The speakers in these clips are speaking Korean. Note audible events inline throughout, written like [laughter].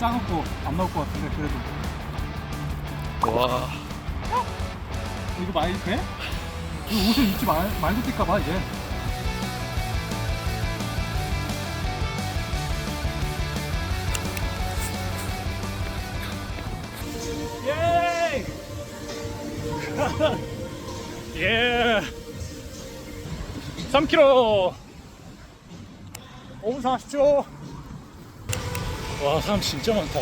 짜놓고 안 나올 것 같은데 그래도 와. 이거 많이 돼? 이거 옷을 입지 말, 말도 뛸까봐 이제 예! [laughs] 예! 3km 5분 40초 와 사람 진짜 많다.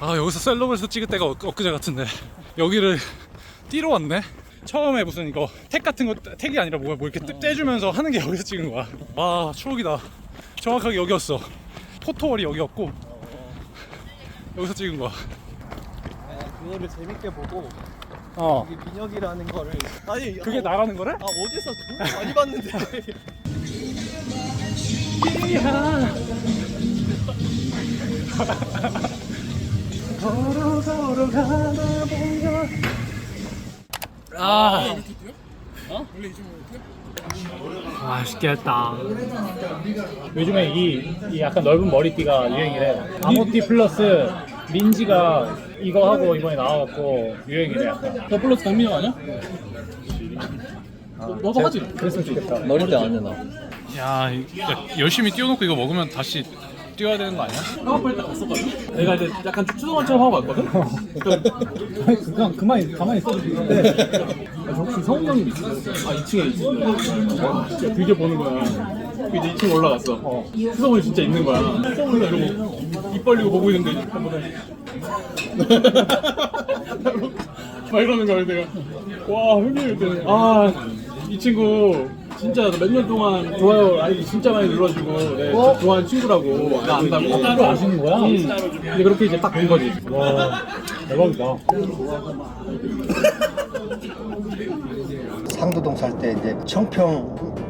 아 여기서 셀럽에서 찍을 때가 엊- 엊그제 같은데. 여기를 뛰러 왔네? 처음에 무슨 이거 택 같은 거 택이 아니라 뭐야 뭐 이렇게 떼- 떼주면서 하는 게 여기서 찍은 거야. 와 추억이다 정확하게 여기였어. 포토월이 여기였고 여기서 찍은 거야. 그거를 재밌게 보고 어. 이게 민혁이라는 거를 아니 그게 어, 나가는 거래? 아 어디서 돈 많이 봤는데. 걸어 걸어 가다 보면 아 맛있겠다. 요즘에 이, 이 약간 넓은 머리띠가 유행이래. 암호띠 플러스 민지가 이거 하고 이번에 나와갖고 유행이래. 약간. 너 플러스 강민영 아니야? 너도 하지? 그랬으면 좋겠다. 머리띠 안 해놔 야, 이- 야, 열심히 뛰어놓고 이거 먹으면 다시 뛰어야 되는 거 아니야? 사업할 때 갔었거든? 내가 이제 약간 추성원처럼 하고 왔거든? 그냥 그만 가만히 있어도 되는데. 혹시 성훈 형님 있어? 아 2층에 있어 비디오 보는 거야. 이제 2층 올라갔어. 추성훈이 진짜 있는 거야. 추성훈이 이러고 입 벌리고 보고 있는데 한번에. 막 이러는 거야 내가. 와 형님 이랬더니 아이 친구 진짜 몇 년 동안 좋아요 아이디 진짜 많이 눌러주고 네, 저 좋아하는 친구라고 나 안다고. 따로 아시는 거야? 응 근데 그렇게 이제 딱 본 거지. 와 대박이다. 상도동 살 때 이제 청평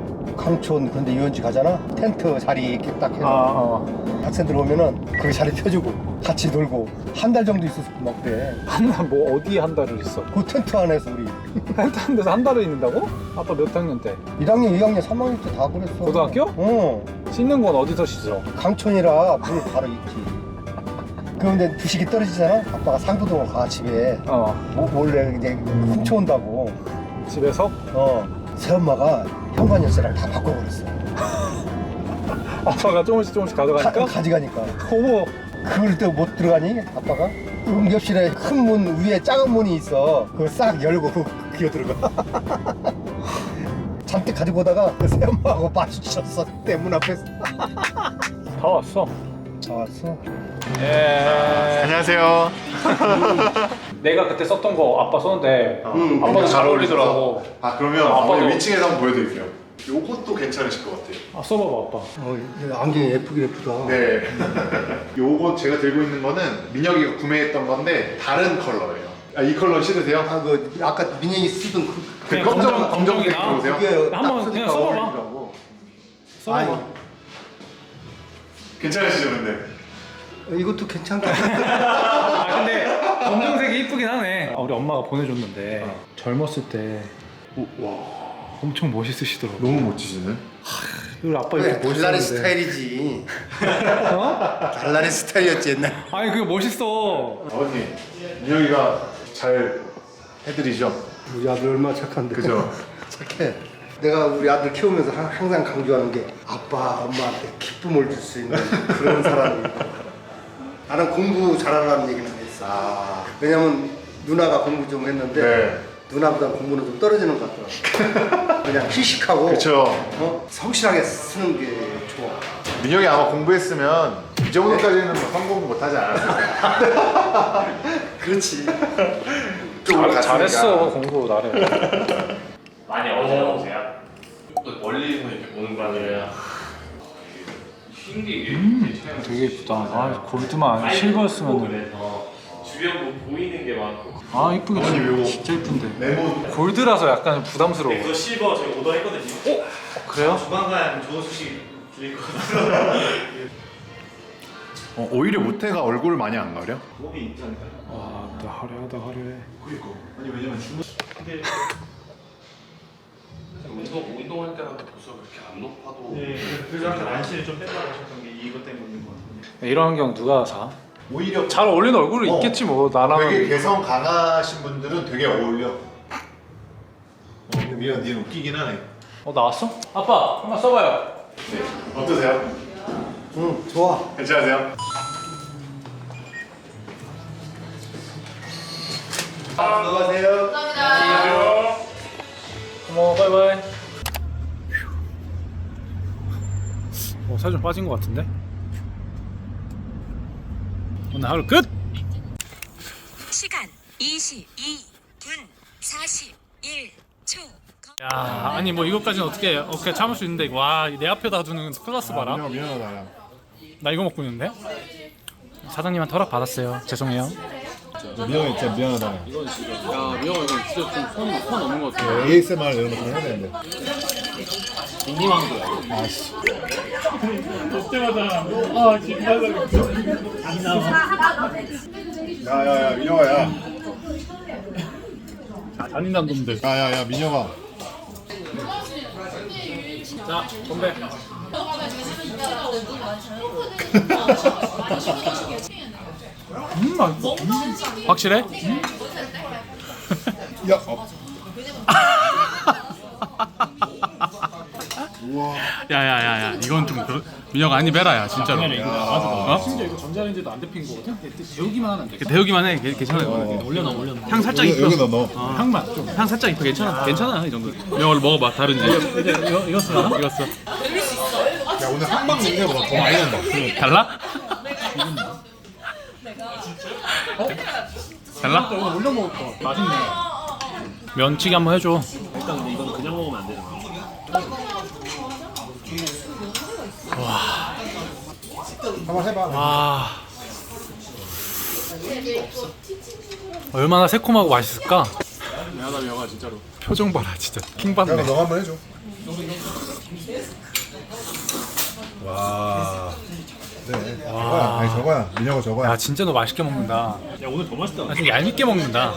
강촌 그런데 유원지 가잖아? 텐트 자리 이렇게 딱 해서 아, 학생들 오면은 그 자리 펴주고 같이 놀고 한 달 정도 있었을 막 그래. 한달 뭐 어디에 한 달을 있어? 그 텐트 안에서 우리. [laughs] 텐트 한 데서 한 달을 있는다고? 아빠 몇 학년 때? 1학년 2학년 3학년 때 다 그랬어. 고등학교? 어. 씻는 건 어디서 씻어? 강촌이라 물 바로 있지 그런데 부식이 떨어지잖아? 아빠가 상도동을 가 집에. 어. 뭐, 몰래 이제 훔쳐온다고. 집에서? 어. 새 엄마가 현관 열쇠를 다 바꿔버렸어. [laughs] 아빠가 조금씩 조금씩 가, 가져가니까? 가 져가니까. 어머. 그걸 또못 들어가니? 아빠가? 응접실에 큰 문 위에 작은 문이 있어. 그걸 싹 열고 [laughs] 기어 들어가. [laughs] 잔뜩 가지고 오다가 그 새엄마하고 마주쳤어. 대문 앞에서. 다 왔어. 다 왔어? 예. 안녕하세요. 내가 그때 썼던 거 아빠 썼는데 음, 아빠도 잘 어울리더라고 아 그러면 아빠도- 아버님 위층에서 한번 보여드릴게요. 요것도 괜찮으실 것 같아요. 아 써봐봐 아빠 어, 안경이 예쁘긴 예쁘다 네. [laughs] 요거 제가 들고 있는 거는 민혁이가 구매했던 건데 다른 컬러예요. 아, 이 컬러 싫으세요? 아, 그 아까 민영이 쓰던 그, 그 그냥 검정 검정- 검정색 검정이나 들어오세요? 그게 한번 딱 그냥 쓰니까 써봐봐. 어울리더라고. 써봐봐 괜찮으시죠, 근데? 아니, 이것도 괜찮다 [laughs] 아 근데 검정색이 이쁘긴 하네 아, 우리 엄마가 보내줬는데 젊었을 때 와, 엄청 멋있으시더라고 너무 멋지시네. 우리 아빠 이렇게 달라리 멋있었는데 스타일이지 [laughs] 어? 달라리 스타일이었지 옛날 아니 그게 멋있어 아버님, 민혁이가 잘 해드리죠? 우리 아들 얼마나 착한데 그죠? [laughs] 착해. 내가 우리 아들 키우면서 하- 항상 강조하는 게 아빠, 엄마한테 기쁨을 줄 수 있는 그런 사람이. 나는 공부 잘하라는 얘기는. 아, 왜냐면 누나가 공부 좀 했는데 네. 누나보다 공부는 좀 떨어지는 것 같더라고. [laughs] 그냥 희식하고 그쵸. 어? 성실하게 쓰는 게 좋아. 민혁이 아마 공부했으면 이 정도까지는 뭐 성공 못하지 않았을까. [laughs] 그렇지. [laughs] 잘, 갔으니까. 잘했어 공부 나름 많이 어지러우세요? 또 멀리서 이렇게 보는 거 아니라 신기해 되게 예쁘다 아 골드만 실버였으면 그래서 주변 뭐 보이는 게 많고. 아 이쁘게 아버님, 요거 진짜 이쁜데. 네모 골드라서 약간 부담스러워. 그래서 실버 저희 오더 했거든요. 그래요? 조만간 좋은 소식 어, 오히려 모태가 얼굴을 많이 안 가려? 아나 화려하다 화려해 운동 운동할 때랑 벌써 그렇게 안 높아도 그래서 아까 난시를 좀 뺀다고 하셨던 게 이것 때문인 것 같은데. 이런 안경 누가 사? 오히려 잘 어울리는 얼굴은 어. 있겠지 뭐 나랑 되게 개성 강하신 분들은 되게 어울려. 어, 근데 미안, 니는 웃기긴 하네. 어 나왔어? 아빠 한번 써봐요 어떠세요? 응 좋아 괜찮으세요? 수고하세요. 고마워 바이바이 어, 살 좀 빠진 것 같은데? 오늘 하루 끝! 시간 22분 41초. 야 아니 뭐 이것까지는 어떻게 어떻게 참을 수 있는데 와내 앞에다 두는 클라스 봐라 미안, 미안하다. 야. 나 이거 먹고 있는데 사장님한테 허락 받았어요 죄송해요 미안해, 진짜 미안하다. 야 미영아 이거 진짜 좀선 선 넘는 것 같아. ASMR 이런 거다 해야 되는데. 빅리망고야. 아씨. 그때마다 아 김나가 야야야, 민혁아, 야. 잔인한 놈들 야야야, 민혁아. 자 건배 음 맛있어 확실해? 야, 어. [laughs] 우와. 야야야야 이건 좀 그, 민혁아 아니 베라야 진짜로 어? 심지어 이거 전자레인지도 안 데핀 거거든. 데우기만 하면 안 돼. 데우기만 해 괜- 괜찮아 이거 올려놔 올려놔. 향 살짝 여기, 입혀 여기다 넣어. 어, 향만 좀. 향 살짝 입혀 괜찮아 괜찮아 이 정도 민혁아 먹어봐 다른지 이거 이거 쓰나? 이거 써 야, 오늘 한방 냄새보다 더 많이 난다. 달라? 달라? 이거 올려 먹을 거. 맛있네. 면치기 한번 해줘 일단 근데 이건 그냥 먹으면 안 되잖아. 한번 해봐. 와 얼마나 새콤하고 맛있을까? 미안하다 미영아 진짜로. 표정 봐라 진짜 야, 킹받네 너 한번 해줘. 와. 네. 저거야. 아니 저거야. 민혁아 저거야. 야 진짜 너 맛있게 먹는다 야 오늘 더 맛있다. 아, 좀 얄밉게 먹는다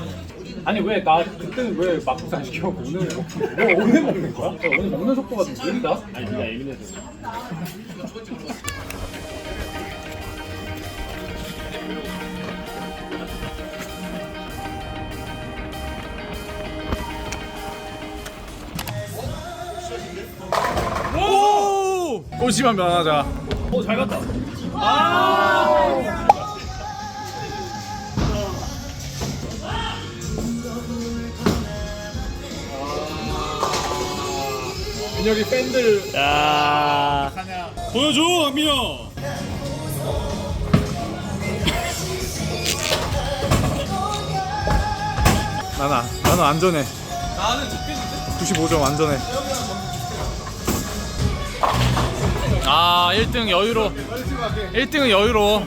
아니 왜 나 그때는 왜 막국수 안 시켜? 오늘 먹- 왜 오늘 먹는 거야? 야, 오늘 먹는 속도가 좀 느리다. 아니 네가 예민해서. 오! 꼬시만 면하자. 오 잘 갔다. 민혁이 팬들. 야. 보여줘 민혁 나는 안- 나는 안전해. 나는 95점 안전해 아 1등 여유로 1등은 여유로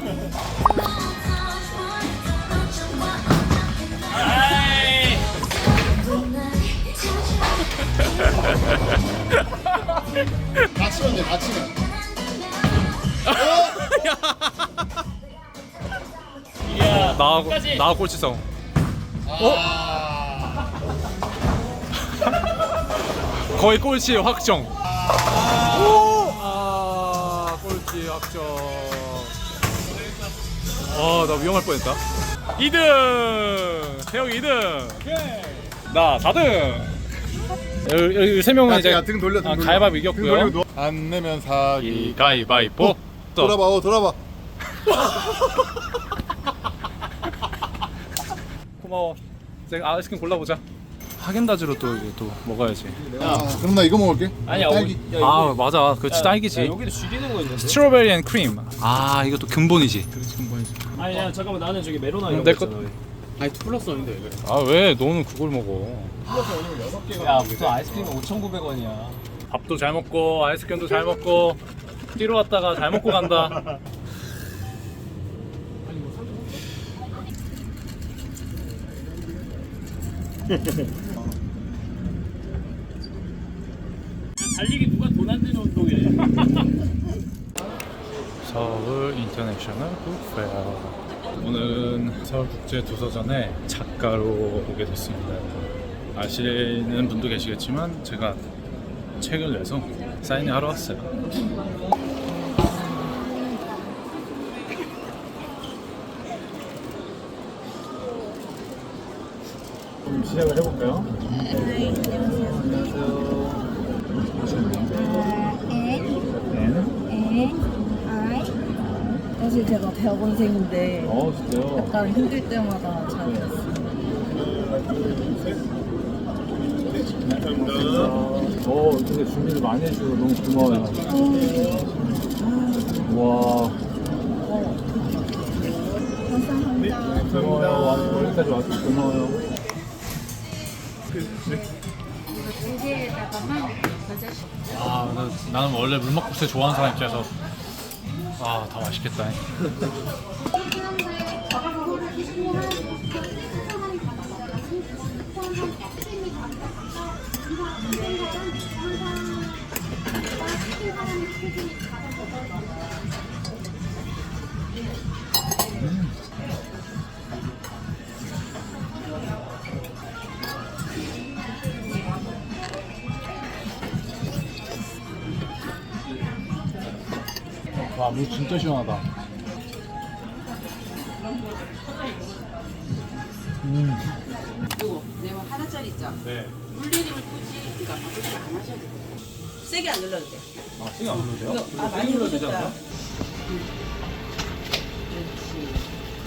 [laughs] 다치면 돼. 다치면. [laughs] 나하고 나하고 꼴찌성 어? 거의 꼴찌 확정 오! 아 꼴찌 확정 아나 위험할 뻔했다 2등 태영 2등 나 4등 여기, 여기 세 명은 이제 야, 등 돌려. 등 아, 돌려. 가위바위보 등 이겼고요. 누워. 안 내면 사기. 가위바위보 돌아봐. 어, 돌아봐. 고마워 이제 아이스크림 골라보자 하겐다즈로 또 이게 또 먹어야지. 야, 그럼 나 이거 먹을게. 아니야 딸기. 야, 아 맞아. 그렇지 딸기지. 여기도 죽이는 거 있는데? 스트로베리 앤 크림. 아 이것도 근본이지. 아니 야 잠깐만. 나는 저기 메로나 이런 내거 있잖아. 아니 투 플러스 원인데 왜 그래? 아 왜? 너는 그걸 먹어. 야 무슨 아이스크림 5,900원이야. 밥도 잘 먹고 아이스크림도 잘 먹고 뛰러 왔다가 잘 먹고 간다 달리기 누가 돈 안 되는 운동이래. [laughs] 서울 인터내셔널 북페어 오늘은 서울국제도서전에 작가로 오게 됐습니다. 아시는 분도 계시겠지만 제가 책을 내서 사인을 하러 왔어요. 그럼 시작을 해볼까요? 에, 아이. 사실 제가 대학원생인데 어 진짜요? 약간 힘들 때마다 잘 됐어요. 어 근데 준비를 많이 해주셔서 너무 고마워요. 와 감사합니다. 고마워요. 와, 여기까지 와서 고마워요. 아, 나, 나는 원래 물막국수 좋아하는 사람 입장에서 아, 더 맛있겠다. 와, 물 진짜 시원하다. 이거 내가 하나짜리 있죠? 네. 물내림을 굳이 그러니까 안 하셔도 돼요. 세게 안 눌러도 돼. 아, 신경 안 눌러도 돼요? 이거 아 많이 눌러졌다. 그렇지.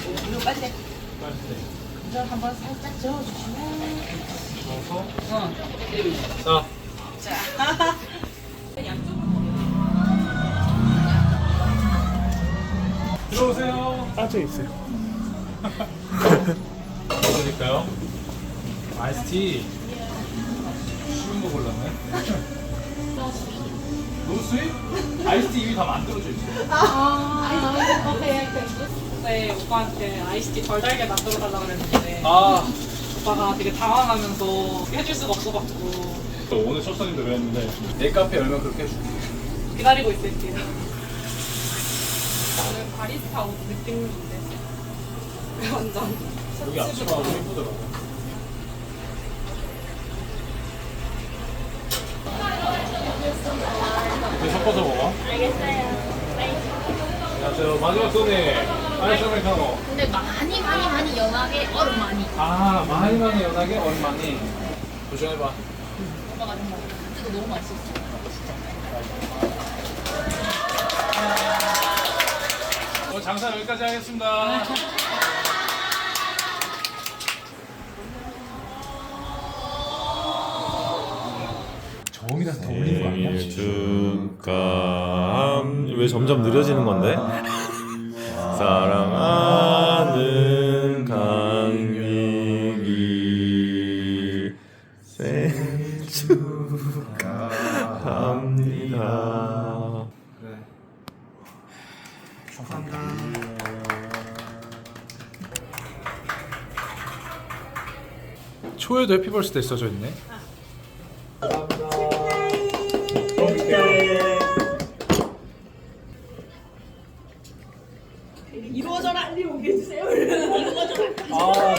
오, 이거 빨리 돼. 이거 한번 살짝 저어주시면. 저어서? 어. 자, 자. [laughs] 들어오세요. 빠져 있어요. 뭐 드릴까요? 아이스티. 쉬운 거 골랐네. 너무 스윗? 아이스티 이미 다 만들어져 있어. 네, 오빠한테 아이스티 덜 달게 만들어 달라고 그랬는데 아, 오빠가 되게 당황하면서 해줄 수가 없어갖고 또 오늘 첫 손님도 그랬는데 내 카페 열면 그렇게 해줄게. 기다리고 있을게요. 오늘 바리스타 옷 느낌인데 완전 여기 앞치마 너무 예쁘더라고. 이거 섞어서 먹어. 알겠어요. 안녕하세요. 마지막 손님. 아이스 아메리카노. 근데 많이 많이 많이 연하게 얼음 많이 아, 많이 많이 연하게 얼 많이. 도전해봐. 오빠가 정말 그때도 너무 맛있었어 오늘 장사 여기까지 하겠습니다. 저기라서 더 올리는 거 아니야? 축하함 왜 점점 느려지는 건데? 사랑 초에도 해피 벌스데이 써져 있네. 이루어져라 빨리 오게 해주세요. 이루어져라.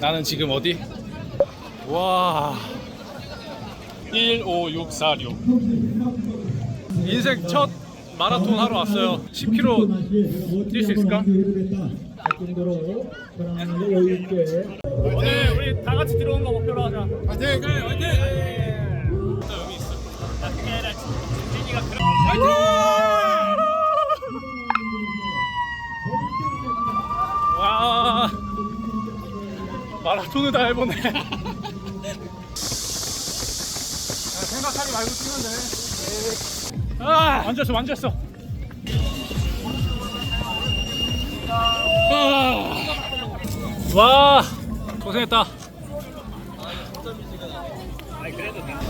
나는 지금 어디? 와. 15646. 인생 첫 마라톤 하러 왔어요. 10km 뛸 수 있을까? 오늘 우리 다 같이 들어온 거 목표로 하자. 화이팅! 화이팅! 또 의미 있어. 나 그게 아니라 진이가 그런. 화이팅! 와. 마라톤을 다 해보네. [laughs] 생각하지 말고 뛰면 돼. 아, 완주했어, 완주했어. 와, 고생했다.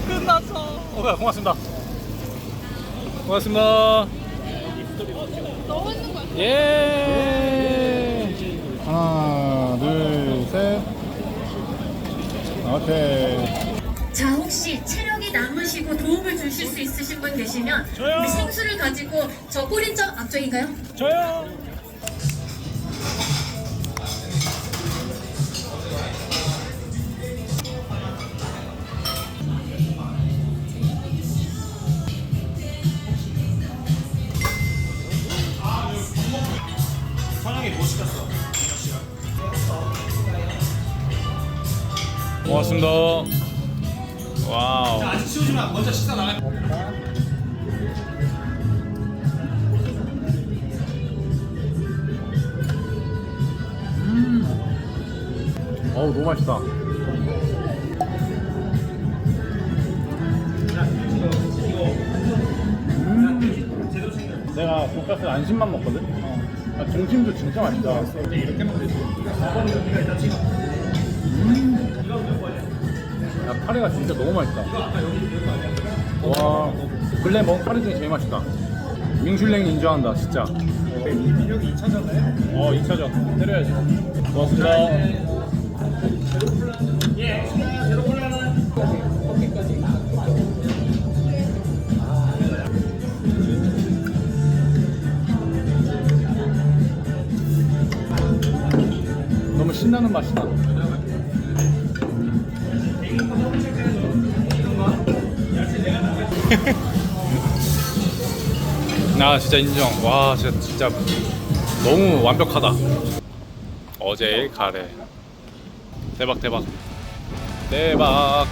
끝났어. 어, 그래, 고맙습니다. 고맙습니다. 예. 하나, 둘, 셋. 오케이. 자 혹시 체력이 남으시고 도움을 주실 수 있으신 분 계시면 우리 생수를 가지고 저 꼬린점 앞쪽인가요? 저요. 고맙습니다. 와우. 아직 치우지 마. 먼저 식사 나가. 어우 너무 맛있다. 음. 내가 돈가스 안심만 먹거든. 아, 등심도 진짜 맛있다. 이렇게 먹으면 되지. 음. 야 카레가 진짜 너무 맛있다. 와 근래 먹은 카레 중에 제일 맛있다. 밍슐랭 인정한다 진짜. 민혁이 2차잖아요? 어 2차전 때려야지. 고맙습니다. 너무 신나는 맛이 다. 아 진짜 인정. 와 진짜 진짜 너무 완벽하다. 어제 카레. 대박 대박. 대박.